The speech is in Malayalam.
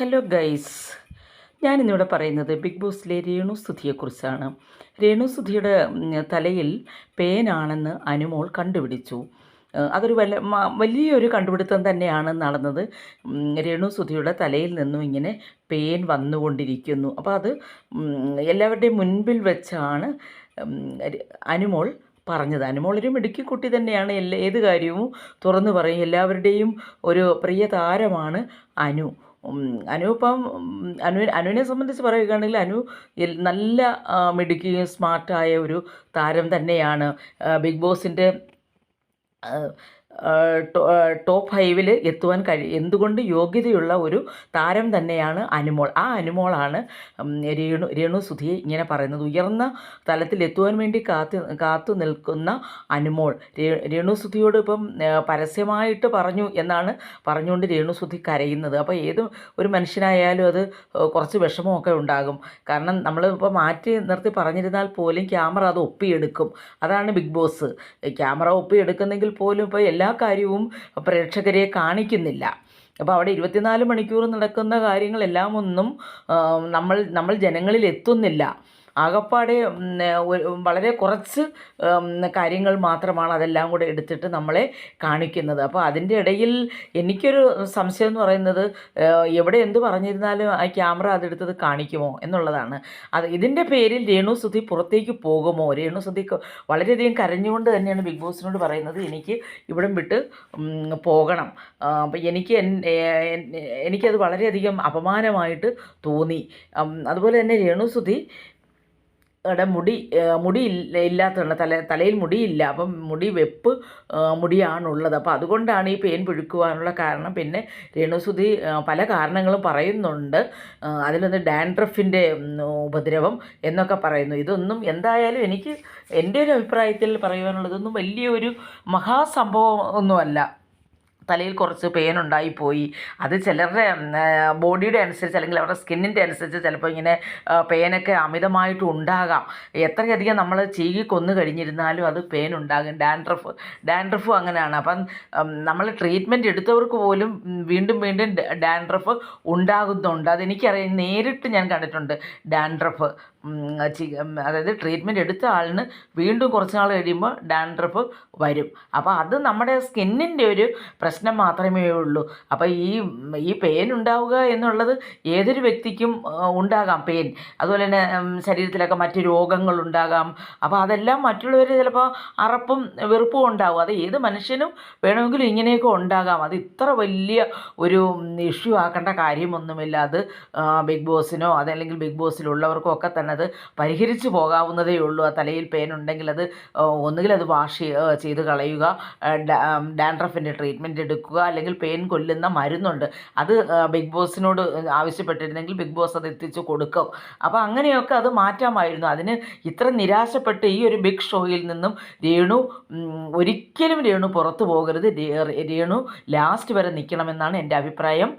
ഹലോ ഗൈസ് ഞാനിന്നിവിടെ പറയുന്നത് ബിഗ് ബോസിലെ രേണു സുധിയെക്കുറിച്ചാണ് രേണു സുധിയുടെ തലയിൽ പേനാണെന്ന് അനുമോൾ കണ്ടുപിടിച്ചു. അതൊരു വല്ല വലിയൊരു കണ്ടുപിടുത്തം തന്നെയാണ് നടന്നത്. രേണു സുധിയുടെ തലയിൽ നിന്നും ഇങ്ങനെ പേൻ വന്നുകൊണ്ടിരിക്കുന്നു. അപ്പോൾ അത് എല്ലാവരുടെയും മുൻപിൽ വെച്ചാണ് അനുമോൾ പറഞ്ഞത്. അനുമോൾ ഒരു മിടുക്കി കുട്ടി തന്നെയാണ്. എല്ലാ ഏത് കാര്യവും തുറന്നു പറയും. എല്ലാവരുടെയും ഒരു പ്രിയ താരമാണ് അനു. അനു ഇപ്പം അനു അനുവിനെ സംബന്ധിച്ച് പറയുകയാണെങ്കിൽ അനു നല്ല മിടുക്കിയും സ്മാർട്ടായ ഒരു താരം തന്നെയാണ്. ബിഗ് ബോസിന്റെ ടോപ്പ് ഫൈവിൽ എത്തുവാൻ കഴി എന്തുകൊണ്ട് യോഗ്യതയുള്ള ഒരു താരം തന്നെയാണ് അനുമോൾ. ആ അനുമോളാണ് രേണു രേണു സുധിയെ ഇങ്ങനെ പറയുന്നത്. ഉയർന്ന തലത്തിൽ എത്തുവാൻ വേണ്ടി കാത്തു കാത്തു നിൽക്കുന്ന അനുമോൾ. രേണു സുധിയോട് ഇപ്പം പരസ്യമായിട്ട് പറഞ്ഞു എന്നാണ് പറഞ്ഞുകൊണ്ട് രേണു സുധി കരയുന്നത്. അപ്പോൾ ഏത് ഒരു മനുഷ്യനായാലും അത് കുറച്ച് വിഷമമൊക്കെ ഉണ്ടാകും. കാരണം നമ്മൾ ഇപ്പോൾ മാറ്റി നിർത്തി പറഞ്ഞിരുന്നാൽ പോലും ക്യാമറ അത് ഒപ്പിയെടുക്കും. അതാണ് ബിഗ് ബോസ്. ക്യാമറ ഒപ്പിയെടുക്കുന്നെങ്കിൽ പോലും ഇപ്പോൾ എല്ലാ കാര്യവും പ്രേക്ഷകരെ കാണിക്കുന്നില്ല. അപ്പോൾ അവിടെ ഇരുപത്തിനാല് മണിക്കൂർ നടക്കുന്ന കാര്യങ്ങളെല്ലാം ഒന്നും നമ്മൾ നമ്മൾ ജനങ്ങളിൽ എത്തുന്നില്ല. ആകപ്പാടെ വളരെ കുറച്ച് കാര്യങ്ങൾ മാത്രമാണ് അതെല്ലാം കൂടെ എടുത്തിട്ട് നമ്മളെ കാണിക്കുന്നത്. അപ്പോൾ അതിന്റെ ഇടയിൽ എനിക്കൊരു സംശയം എന്ന് പറയുന്നത് എവിടെ എന്ത് പറഞ്ഞിരുന്നാലും ആ ക്യാമറ അതെടുത്തത് കാണിക്കുമോ എന്നുള്ളതാണ്. അത് ഇതിന്റെ പേരിൽ രേണു സുധി പുറത്തേക്ക് പോകുമോ? രേണു സുധി വളരെയധികം കരഞ്ഞുകൊണ്ട് തന്നെയാണ് ബിഗ് ബോസിനോട് പറയുന്നത് എനിക്ക് ഇവിടം വിട്ട് പോകണം. അപ്പം എനിക്ക് എനിക്കത് വളരെയധികം അപമാനമായിട്ട് തോന്നി. അതുപോലെ തന്നെ രേണു സുധി ടെ മുടി മുടി ഇല്ല ഇല്ലാത്തതാണ്. തല തലയിൽ മുടിയില്ല. അപ്പം മുടി വെപ്പ് മുടിയാണുള്ളത്. അപ്പോൾ അതുകൊണ്ടാണ് ഈ പേൻ പുഴുക്കുവാനുള്ള കാരണം. പിന്നെ രേണുസുതി പല കാരണങ്ങളും പറയുന്നുണ്ട്. അതിലൊന്ന് ഡാൻഡ്രഫിന്റെ ഉപദ്രവം എന്നൊക്കെ പറയുന്നു. ഇതൊന്നും എന്തായാലും എനിക്ക് എന്റെ ഒരു അഭിപ്രായത്തിൽ പറയുവാനുള്ളതൊന്നും വലിയൊരു മഹാസംഭവം ഒന്നുമല്ല. തലയിൽ കുറച്ച് പെയിൻ ഉണ്ടായിപ്പോയി. അത് ചിലരുടെ ബോഡിയുടെ അനുസരിച്ച് അല്ലെങ്കിൽ അവരുടെ സ്കിന്നിന്റെ അനുസരിച്ച് ചിലപ്പോൾ ഇങ്ങനെ പെയിനൊക്കെ അമിതമായിട്ട് ഉണ്ടാകാം. എത്രയധികം നമ്മൾ ചീകി കൊന്നു കഴിഞ്ഞിരുന്നാലും അത് പെയിൻ ഉണ്ടാകും. ഡാൻഡ്രഫ് ഡാൻഡ്രഫ് അങ്ങനെയാണ്. അപ്പം നമ്മൾ ട്രീറ്റ്മെന്റ് എടുത്തവർക്ക് പോലും വീണ്ടും വീണ്ടും ഡാൻഡ്രഫ് ഉണ്ടാകുന്നുണ്ട്. അതെനിക്കറിയാം. നേരിട്ട് ഞാൻ കണ്ടിട്ടുണ്ട്. ഡാൻഡ്രഫ് അതായത് ട്രീറ്റ്മെന്റ് എടുത്ത ആളിന് വീണ്ടും കുറച്ച് നാൾ കഴിയുമ്പോൾ ഡാൻഡ്രഫ് വരും. അപ്പോൾ അത് നമ്മുടെ സ്കിന്നിന്റെ ഒരു പ്രശ്നം മാത്രമേ ഉള്ളൂ. അപ്പോൾ ഈ ഈ പെയിൻ ഉണ്ടാവുക എന്നുള്ളത് ഏതൊരു വ്യക്തിക്കും ഉണ്ടാകാം. പെയിൻ അതുപോലെ തന്നെ ശരീരത്തിലൊക്കെ മറ്റു രോഗങ്ങൾ ഉണ്ടാകാം. അപ്പോൾ അതെല്ലാം മറ്റുള്ളവർ ചിലപ്പോൾ അറപ്പും വെറുപ്പും ഉണ്ടാകും അത് ഏത് മനുഷ്യനും വേണമെങ്കിലും ഇങ്ങനെയൊക്കെ ഉണ്ടാകാം. അത് ഇത്ര വലിയ ഒരു ഇഷ്യൂ ആക്കേണ്ട കാര്യമൊന്നുമില്ല. അത് ബിഗ് ബോസിനോ അതല്ലെങ്കിൽ ബിഗ് ബോസിലുള്ളവർക്കോ ഒക്കെ തന്നെ അത് പരിഹരിച്ചു പോകാവുന്നതേ ഉള്ളൂ. ആ തലയിൽ പെയിൻ ഉണ്ടെങ്കിൽ അത് ഒന്നുകിൽ അത് വാഷ് ചെയ്ത് കളയുക ഡാൻഡ്രഫിന്റെ ട്രീറ്റ്മെന്റ് എടുക്കുക അല്ലെങ്കിൽ പെയിൻ കൊല്ലുന്ന മരുന്നുണ്ട്. അത് ബിഗ് ബോസിനോട് ആവശ്യപ്പെട്ടിരുന്നെങ്കിൽ ബിഗ് ബോസ് അത് എത്തിച്ചു കൊടുക്കും. അപ്പോൾ അങ്ങനെയൊക്കെ അത് മാറ്റാമായിരുന്നു. അതിന് ഇത്ര നിരാശപ്പെട്ട് ഈ ഒരു ബിഗ് ഷോയിൽ നിന്നും രേണു ഒരിക്കലും രേണു പുറത്തു പോകരുത്. രേണു ലാസ്റ്റ് വരെ നിൽക്കണമെന്നാണ് എന്റെ അഭിപ്രായം.